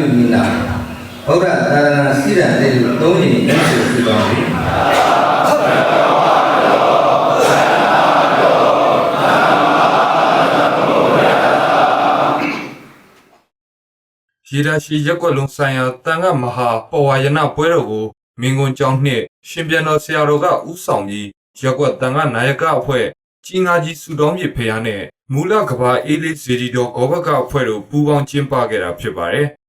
ဝါရဏပြုမိနာဗုဒ္ဓသာရဏစိရတေလူသုံးရင်လက်ရှိပြုတော်မူရေဒါရှိရက်ကွက်လုံးဆိုင်ရာတန်ခတ်မဟာပဝါယနာပွဲတော်ကိုမင်းကွန်ကျောင်းနှင့်ရှင်ပြန်တော်ဆရာတော်ကဥဆောင်ပြီးရက်ကွက်တန်ခတ်နာယကအဖွဲ့ကြီးငါကြီးစုတော်မြစ်ဖျားနဲ့မူလကဘာအေးလေးဇေဒီတော်ဂောဘကအဖွဲ့တို့ပူးပေါင်းကျင်းပခဲ့တာဖြစ်ပါတယ်။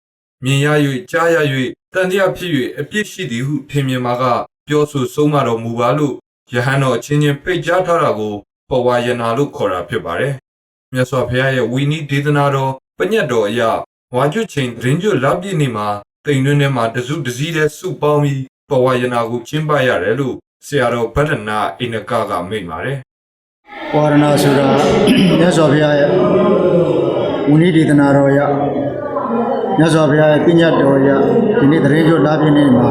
မြင်ရ၍ကြားရ၍တန်တရားဖြစ်၍အပြစ်ရှိသည်ဟုထင်မြင်မှာကပြောဆိုဆုံးမတော်မူပါလို့ယဟန်တော်အချင်းချင်းဖိတ်ကြားထားတာကိုပဝါယနာလို့ခေါ်တာဖြစ်ပါတယ်။မြတ်စွာဘုရားရဲ့ဝီနီဒေသနာတော်ပညတ်တော်အရာဝါကျွတ်ချိန်ဒရင်ကျွတ်လပြည့်နေမှာတိမ်တွင်းထဲမှာတစုတစည်းတဲ့စုပေါင်းပြီးပဝါယနာကိုကျင်းပရတယ်လို့ဆရာတော်ဗဒ္ဒနာအိနကကမိန့်ပါတယ်ဝါရဏဆိုတာမြတ်စွာဘုရားရဲ့ဝိနည်းဒေသနာတော်ရ မြတ်စွာဘုရားရဲ့ပညာတော်ရဒီနေ့တရင်ကျွတ်လာပြည့်နေမှာ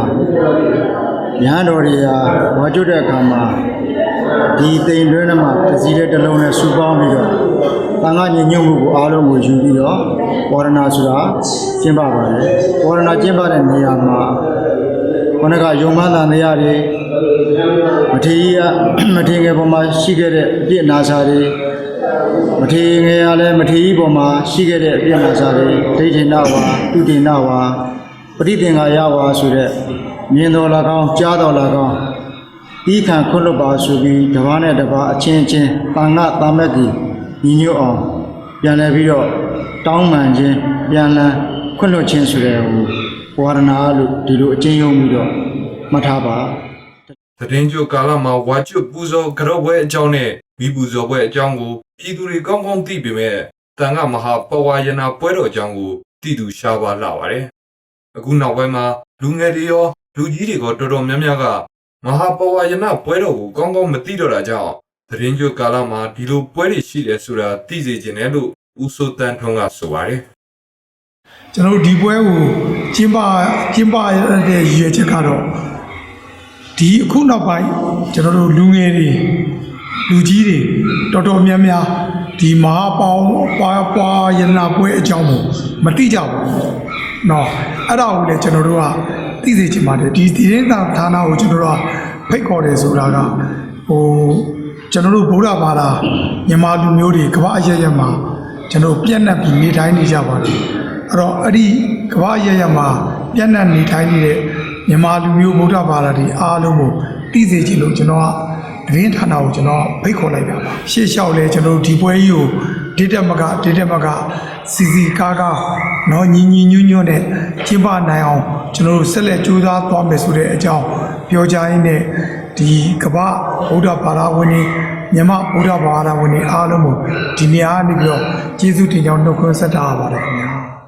ညာတော်တွေဟာဝါကျွတ်တဲ့အခါမှာဒီတိမ်တွင်းထဲမှာတစည်းတဲ့တစ်လုံးနဲ့စုပေါင်းပြီးတော့တန်ခါညညွတ်မှုကိုအားလုံးကိုယူပြီးတော့ဝါရဏဆိုတာကျင်းပပါတယ်ဝါရဏကျင်းပတဲ့နေရာမှာ ခொနကယုံမှန်တန်တရားတွေမထေရကြီးကမထေငယ်ပေါ်မှာရှိခဲ့တဲ့အပြစ်နာစာတွေမထေငယ်ကလည်းမထေကြီးပေါ်မှာရှိခဲ့တဲ့အပြစ်နာစာတွေဒိဋ္ဌိနဝါတုတိနဝါပဋိသင်္ခါယဝါဆိုတဲ့မြင်တော်လာကောင်းကြားတော်လာကောင်းဤခံခွတ်လွတ်ပါဆိုပြီးတစ်ပါးနဲ့တစ်ပါးအချင်းချင်းတန်ခါတာမက်ကြီးညီညွတ်အောင်ပြန်လဲပြီးတော့တောင်းပန်ခြင်းပြန်လန်းခွတ်လွတ်ခြင်းဆိုတဲ့ဟို ဝါရဏလို့ဒီလိုအကျဉ်းယုံပြီးတော့မှတ်ထားပါ။တရင်ကျွတ်ကာလမှာဝါကျွတ်ပူဇော်ကြော့ပွဲအကြောင်းနဲ့မိပူဇော်ပွဲအကြောင်းကိုပြည်သူတွေကောင်းကောင်းသိပေမဲ့တန်ခမဟာပဝါယနာပွဲတော်အကြောင်းကိုသိသူရှားပါလာပါတယ်။အခုနောက်ပိုင်းမှာလူငယ်တွေရောလူကြီးတွေကတော်တော်များများကမဟာပဝါယနာပွဲတော်ကိုကောင်းကောင်းမသိတော့တာကြောင့်တရင်ကျွတ်ကာလမှာဒီလိုပွဲတွေရှိတယ်ဆိုတာသိစေချင်တယ်လို့ဦးစိုးတန်းထွန်းကဆိုပါတယ် ကျွန်တော်တို့ဒီပွဲကိုကျင်းပကျင်းပရတဲ့ရည်ရွယ်ချက်ကတော့ဒီအခုနောက်ပိုင်းကျွန်တော်တို့လူငယ်တွေလူကြီးတွေတော်တော်များများဒီမဟာပေါင်းပွားပွားယန္နာပွဲအကြောင်းကိုမသိကြဘူး။နော်အဲ့ဒါကိုလည်းကျွန်တော်တို့ကသိစေချင်ပါတယ်ဒီဒီရင်းသာဌာနကိုကျွန်တော်တို့ကဖိတ်ခေါ်တယ်ဆိုတာကဟိုကျွန်တော်တို့ဗုဒ္ဓဘာသာမြန်မာလူမျိုးတွေကမ္ဘာအရရမှာကျွန်တော်တို့ပြည့်နှက်ပြီးနေတိုင်းနေကြပါတယ် အဲ့တော့အဲ့ဒီကမ္ဘာရရမှာပြန့်နှံ့နေထိုင်နေတဲ့မြန်မာလူမျိုးဗုဒ္ဓဘာသာတွေအားလုံးကိုသိစေချင်လို့ကျွန်တော်ကတရင်ဌာနကိုကျွန်တော်ဖိတ်ခေါ်လိုက်တာပါရှေ့လျှောက်လဲကျွန်တော်ဒီပွဲကြီးကိုဒေတက်မကဒေတက်မကစီစီကားကားနော်ညီညီညွညွနဲ့ကျင်းပနိုင်အောင်ကျွန်တော်ဆက်လက်ကြိုးစားသွားမယ်ဆိုတဲ့အကြောင်းပြောကြားရင်းနဲ့ဒီကမ္ဘာဗုဒ္ဓဘာသာဝင်တွေမြန်မာဗုဒ္ဓဘာသာဝင်တွေအားလုံးကိုဒီနေရာကနေပြီးတော့ကျေးဇူးတင်ကြောင်းနှုတ်ခွန်းဆက်တာပါတယ်ခင်ဗျာ